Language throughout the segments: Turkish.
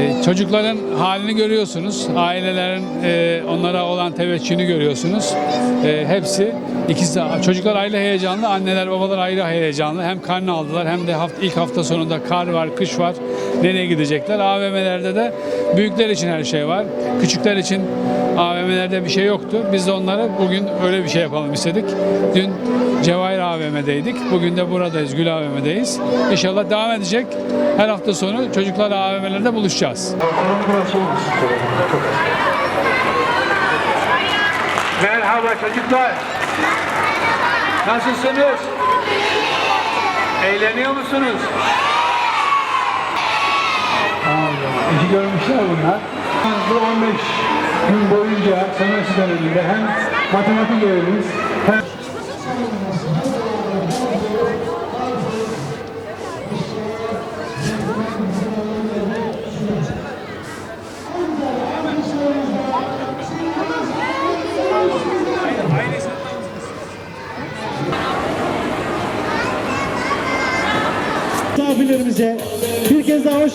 E, çocukların halini görüyorsunuz. Ailelerin e, onlara olan teveccühünü görüyorsunuz. E, hepsi ikisi çocuklar ayrı heyecanlı, anneler babalar ayrı heyecanlı. Hem karnı aldılar hem de hafta, ilk hafta sonunda kar var, kış var. Nereye gidecekler? AVM'lerde de büyükler için her şey var. Küçükler için AVM'lerde bir şey yoktu. Biz de onlara bugün öyle bir şey yapalım istedik. Dün Cevahir AVM'deydik. Bugün de buradayız. Gül AVM'deyiz. İnşallah devam edecek. Her hafta sonu çocuklar AVM'lerde buluşacağız. Merhaba çocuklar. Nasılsınız? Eğleniyor musunuz? İyi görmüşler bunlar. Bu 15 gün boyunca sömestr döneminde hem matematik öğreniriz hem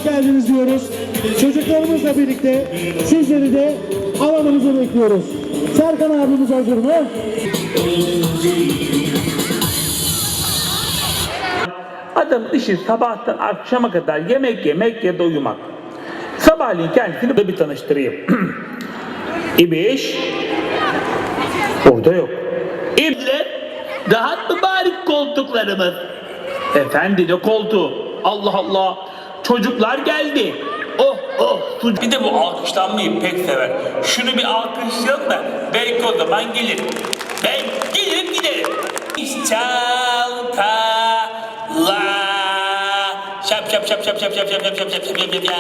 hoş geldiniz diyoruz. Çocuklarımızla birlikte sizleri de alanımıza bekliyoruz. Serkan abimiz hazır mı? Adam işi sabahtan akşama kadar yemek yemek ya da uyumak. Sabahleyin kendisini de bir tanıştırayım. İbiş. Orada yok. İbdiler. Rahat mı bari koltuklarımız? Efendi ne koltuğu? Allah Allah. Çocuklar geldi. Oh oh. Bir de bu alkışlanmayı pek sever. Şunu bir alkışlayalım da belki o zaman gelir. Ben gelirim giderim. Çalkala. Şap şap şap şap şap şap şap şap şap şap şap şap şap.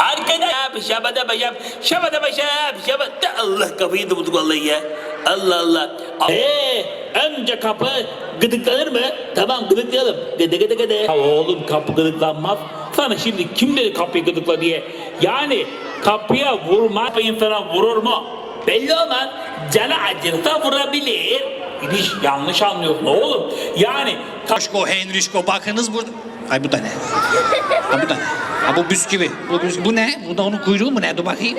Arkadaş şabada başam şabada başam şabada Allah kafayı da bulduk vallahi ya. Allah Allah. Eee önce kapı gıdıklanır mı? Tamam gıdıklayalım. Gıdı gıdı gıdı. Ya oğlum kapı gıdıklanmaz. Sana şimdi kim dedi kapıyı gıdıkla diye? Yani kapıya vurma insana vurur mu? Belli olmaz. Canı acırsa vurabilir. Hiç yanlış anlıyorsun oğlum. Yani Henrişko, Henrişko bakınız burada. Ay bu da ne? Ha bu da ne? Ha bu bisküvi. Bu, bisküvi. bu ne? Bu da onun kuyruğu mu ne? Dur bakayım.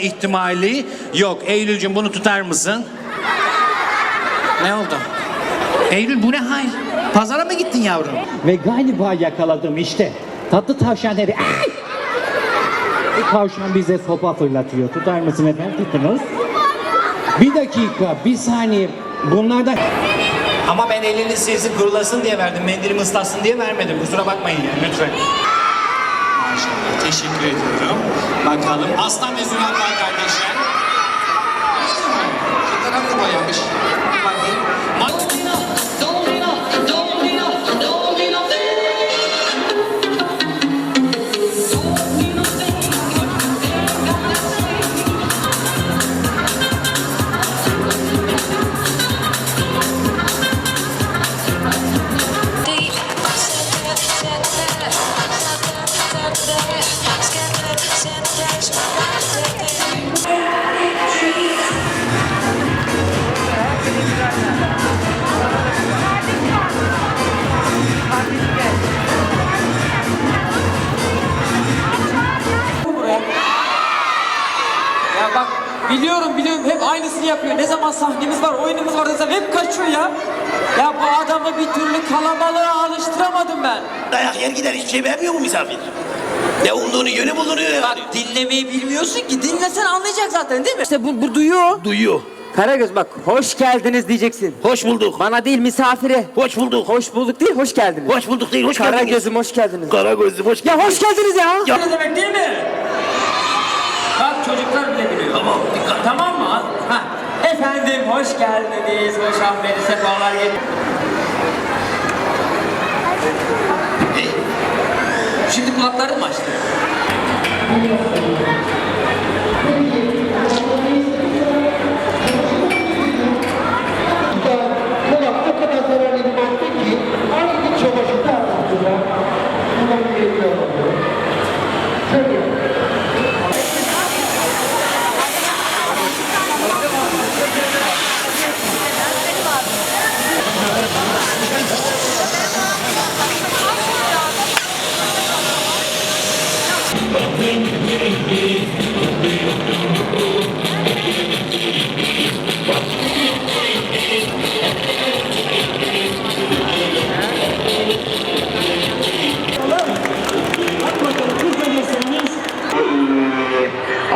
İhtimali yok. Eylül'cüm bunu tutar mısın? Ne oldu? Eylül bu ne hal? Pazara mı gittin yavrum? Ve galiba yakaladım işte. Tatlı tavşan dedi. Ay! Bir tavşan bize sopa fırlatıyor. Tutar mısın efendim? Tutunuz. Bir dakika, bir saniye. Bunlardan... Ama ben elini silsin kurulasın diye verdim. Mendilim ıslatsın diye vermedim. Kusura bakmayın yani lütfen. Maşallah teşekkür ediyorum. Bakalım aslan ve zürafa kardeşler. Şu tarafı boyamış. Bakayım. Aynısını yapıyor. Ne zaman sahnemiz var, oyunumuz var desem hep kaçıyor ya. Ya bu adamı bir türlü kalabalığa alıştıramadım ben. Dayak yer gider hiçbir şey vermiyor mu misafir? Ne umduğunu yönü bulduruyor yani. Bak dinlemeyi bilmiyorsun ki. Dinlesen anlayacak zaten değil mi? İşte bu, bu duyuyor. Duyuyor. Karagöz bak hoş geldiniz diyeceksin. Hoş bulduk. Bana değil misafire. Hoş bulduk. Hoş bulduk değil hoş geldiniz. Hoş bulduk değil hoş geldiniz. Karagöz'üm hoş geldiniz. Kara gözlüm hoş Ya geldiniz. hoş geldiniz ya. Ya- Ne demek değil mi? Bak çocuklar bile biliyor. Tamam dikkat. Tamam mı? Efendim hoş geldiniz. Hoş ahbeti sefalar getirdiniz. Şimdi kulakların mı açtı?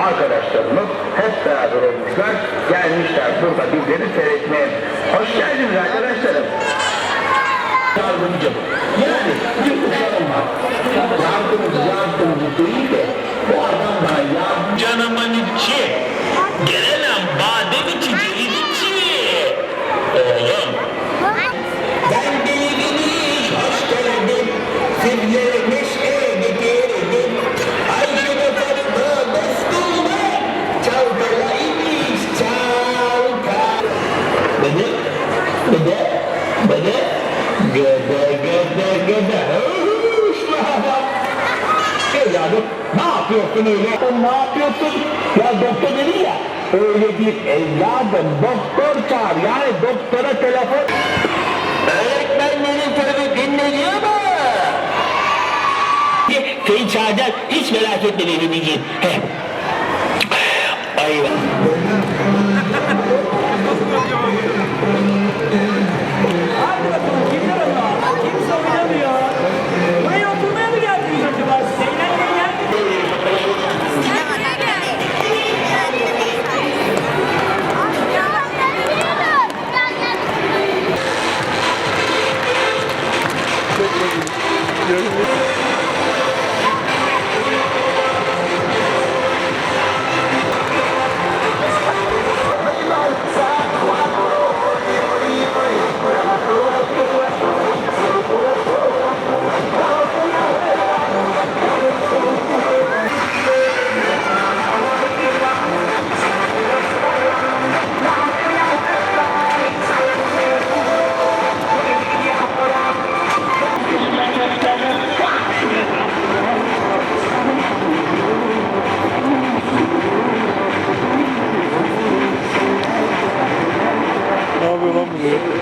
Arkadaşlarımız hep beraber olmuşlar. Gelmişler burada bizleri seyretmeye. Hoş geldiniz arkadaşlarım. Yardımcım. Yani bir uşağım var. Yardımcı yardımcı değil de Gelemem badem içeceğim içi. Oğlum. Ben delirmiş, hoş geldin. Sizlere neşe getirdim. Ayşe'de tatlı dostumla. Çalkalaymış, çalka. Beni, beni, beni. Gıda, gıda, gıda. Uşma. Evladım, ne yapıyorsun öyle? Ne yapıyorsun? Ya doktor dedi ya, öyle bir evladım, doktor çağır. Yani doktora telefon... Öğretmenlerin sözü dinleniyor mu? Seni çağıracak, hiç merak etme benim için. Ay 여러 분. থেকে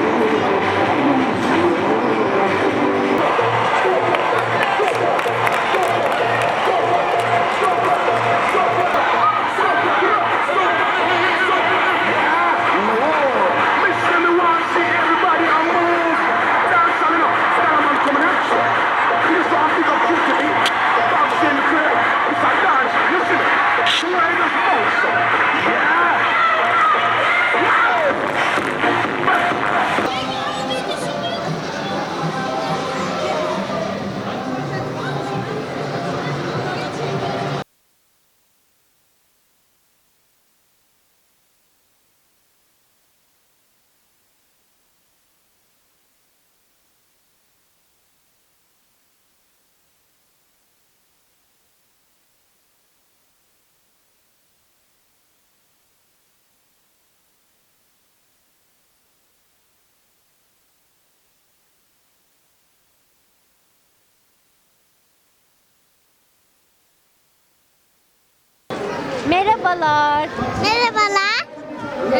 Merhabalar. Merhabalar.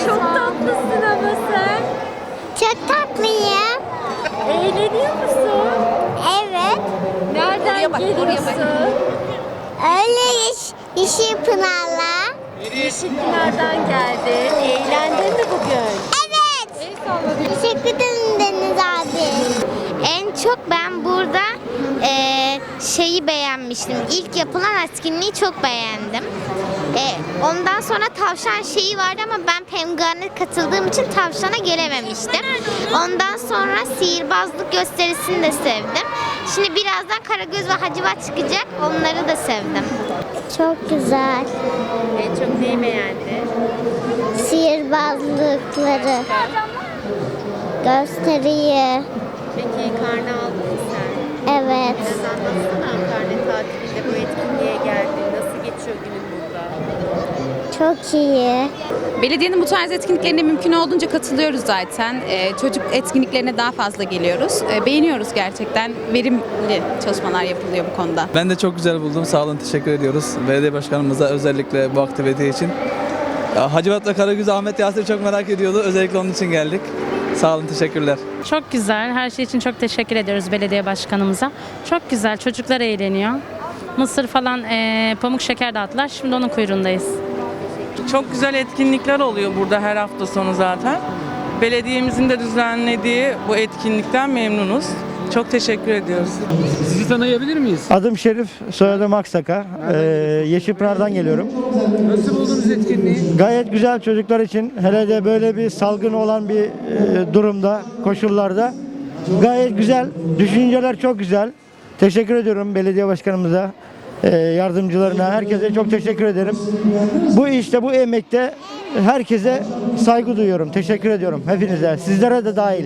Çok tatlısın ama sen. Çok tatlıyım. Eğleniyor musun? Evet. Nereden geliyorsun? Öyle iş, işi Pınar'la. Yeşilpınar'dan geldin. Eğlendin mi bugün? Evet. Teşekkür ederim Deniz abi. En çok ben burada eee, şeyi beğenmiştim. İlk yapılan etkinliği çok beğendim. Eee, ondan sonra tavşan şeyi vardı ama ben penguene katıldığım için tavşana gelememiştim. Ondan sonra sihirbazlık gösterisini de sevdim. Şimdi birazdan Karagöz ve Hacivat çıkacak. Onları da sevdim. Çok güzel. En çok neyi beğendin? Sihirbazlıkları. Gösteriyi. Peki mı sen? Evet. Biraz anlatsana karne tatilinde bu etkinliğe geldin. Nasıl geçiyor günün burada? Çok iyi. Belediyenin bu tarz etkinliklerine mümkün olduğunca katılıyoruz zaten. Ee, çocuk etkinliklerine daha fazla geliyoruz. Ee, beğeniyoruz gerçekten. Verimli çalışmalar yapılıyor bu konuda. Ben de çok güzel buldum. Sağ olun, teşekkür ediyoruz. Belediye başkanımıza özellikle bu aktivite için. Ya, Hacivat ve Karagöz Ahmet Yasir çok merak ediyordu. Özellikle onun için geldik. Sağ olun, teşekkürler. Çok güzel. Her şey için çok teşekkür ediyoruz belediye başkanımıza. Çok güzel. Çocuklar eğleniyor. mısır falan e, pamuk şeker dağıttılar. Şimdi onun kuyruğundayız. Çok güzel etkinlikler oluyor burada her hafta sonu zaten. Belediyemizin de düzenlediği bu etkinlikten memnunuz. Çok teşekkür ediyoruz. Sizi tanıyabilir miyiz? Adım Şerif, soyadım Aksaka. Ee, Yeşilpınar'dan geliyorum. Nasıl buldunuz etkinliği? Gayet güzel çocuklar için hele de böyle bir salgın olan bir e, durumda, koşullarda gayet güzel. Düşünceler çok güzel. Teşekkür ediyorum belediye başkanımıza, e, yardımcılarına, herkese çok teşekkür ederim. Bu işte, bu emekte herkese saygı duyuyorum. Teşekkür ediyorum hepinize. Sizlere de dahil.